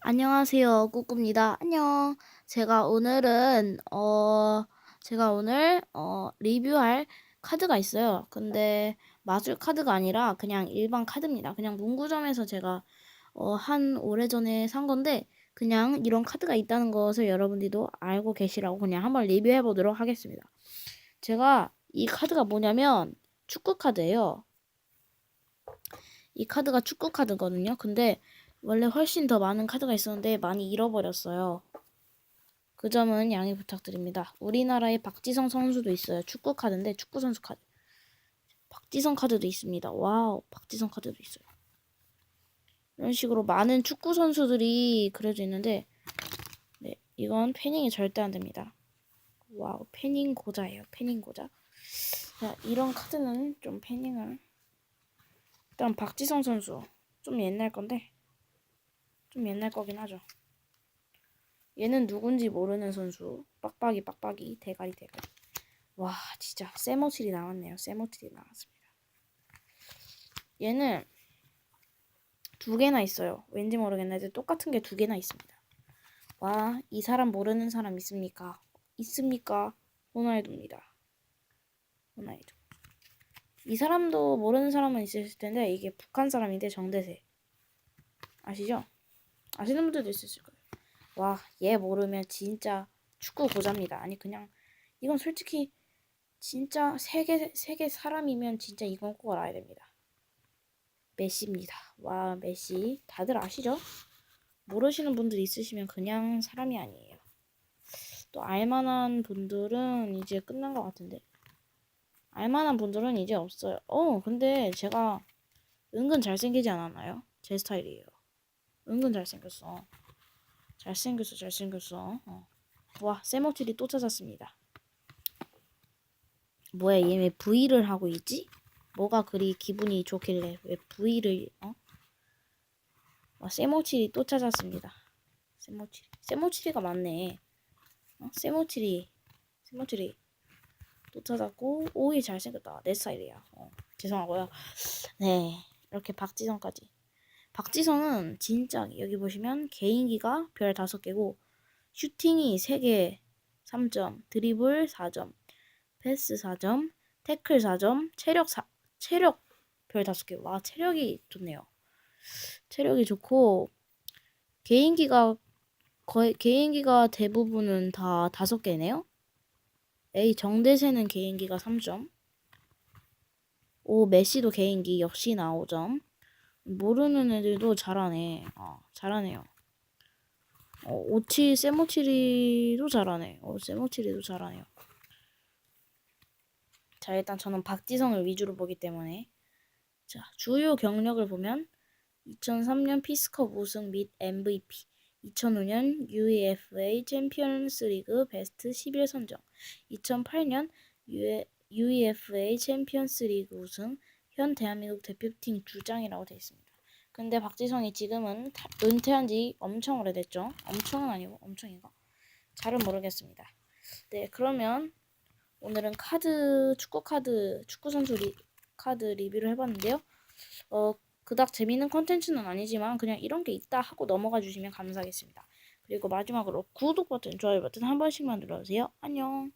안녕하세요. 꾸꾸입니다. 안녕. 제가 오늘은, 어, 제가 오늘, 어, 리뷰할 카드가 있어요. 근데 마술 카드가 아니라 그냥 일반 카드입니다. 그냥 문구점에서 제가, 어, 한 오래전에 산 건데, 그냥 이런 카드가 있다는 것을 여러분들도 알고 계시라고 그냥 한번 리뷰해 보도록 하겠습니다. 제가 이 카드가 뭐냐면 축구 카드예요. 이 카드가 축구 카드거든요. 근데 원래 훨씬 더 많은 카드가 있었는데 많이 잃어버렸어요. 그 점은 양해 부탁드립니다. 우리나라에 박지성 선수도 있어요. 축구 카드인데 축구 선수 카드. 박지성 카드도 있습니다. 와우, 박지성 카드도 있어요. 이런 식으로 많은 축구 선수들이 그려져 있는데 네, 이건 패닝이 절대 안 됩니다. 와우, 패닝 고자예요. 패닝 고자. 자, 이런 카드는 좀 패닝을 일단 박지성 선수 좀 옛날 건데 좀 옛날 거긴 하죠. 얘는 누군지 모르는 선수. 빡빡이 빡빡이 대가리 대가리. 와 진짜 세모칠이 나왔네요. 세모칠이 나왔습니다. 얘는 두 개나 있어요. 왠지 모르겠는데 똑같은 게 두 개나 있습니다. 와 이 사람 모르는 사람 있습니까? 있습니까? 호날두입니다. 호날두. 이 사람도 모르는 사람은 있을 텐데 이게 북한 사람인데 정대세 아시죠? 아시는 분들도 있으실 거예요. 와, 얘 모르면 진짜 축구 고자입니다. 아니 그냥 이건 솔직히 진짜 세계 세계 사람이면 진짜 이건 꼭 알아야 됩니다. 메시입니다. 와, 메시 다들 아시죠? 모르시는 분들 있으시면 그냥 사람이 아니에요. 또 알만한 분들은 이제 끝난 것 같은데 알만한 분들은 이제 없어요. 어, 근데 제가 은근 잘생기지 않았나요? 제 스타일이에요. 은근 잘생겼어. 잘생겼어, 잘생겼어. 어. 와, 세모틸이 또 찾았습니다. 뭐야, 얘 왜 V를 하고 있지? 뭐가 그리 기분이 좋길래 왜 V를 어? 와, 세모칠이 또 찾았습니다. 세모칠이. 세모칠이가 많네. 어? 세모칠이. 세모칠이. 또 찾았고, 오이 잘생겼다. 내 스타일이야. 어, 죄송하고요. 네. 이렇게 박지성까지. 박지성은 진짜 여기 보시면 개인기가 별 5개고 슈팅이 3개 3점, 드리블 4점, 패스 4점, 태클 4점, 체력 4, 체력 별 5개. 와, 체력이 좋네요. 체력이 좋고 개인기가 거의 개인기가 대부분은 다 5개네요. A 정대세는 개인기가 3점. 오 메시도 개인기 역시 나 5점. 모르는 애들도 잘하네. 어, 잘하네요. 어, 오치 세모치리도 잘하네. 어, 세모치리도 잘하네요. 자, 일단 저는 박지성을 위주로 보기 때문에 자, 주요 경력을 보면 2003년 피스컵 우승 및 MVP 2005년 UEFA 챔피언스 리그 베스트 11 선정 2008년 UEFA 챔피언스 리그 우승 현 대한민국 대표팀 주장이라고 되어 있습니다. 근데 박지성이 지금은 은퇴한 지 엄청 오래됐죠. 엄청은 아니고 엄청인가? 잘은 모르겠습니다. 네, 그러면 오늘은 카드 축구 카드 축구 선수 리, 카드 리뷰를 해봤는데요. 어 그닥 재미있는 컨텐츠는 아니지만 그냥 이런 게 있다 하고 넘어가 주시면 감사하겠습니다. 그리고 마지막으로 구독 버튼, 좋아요 버튼 한 번씩만 눌러주세요. 안녕.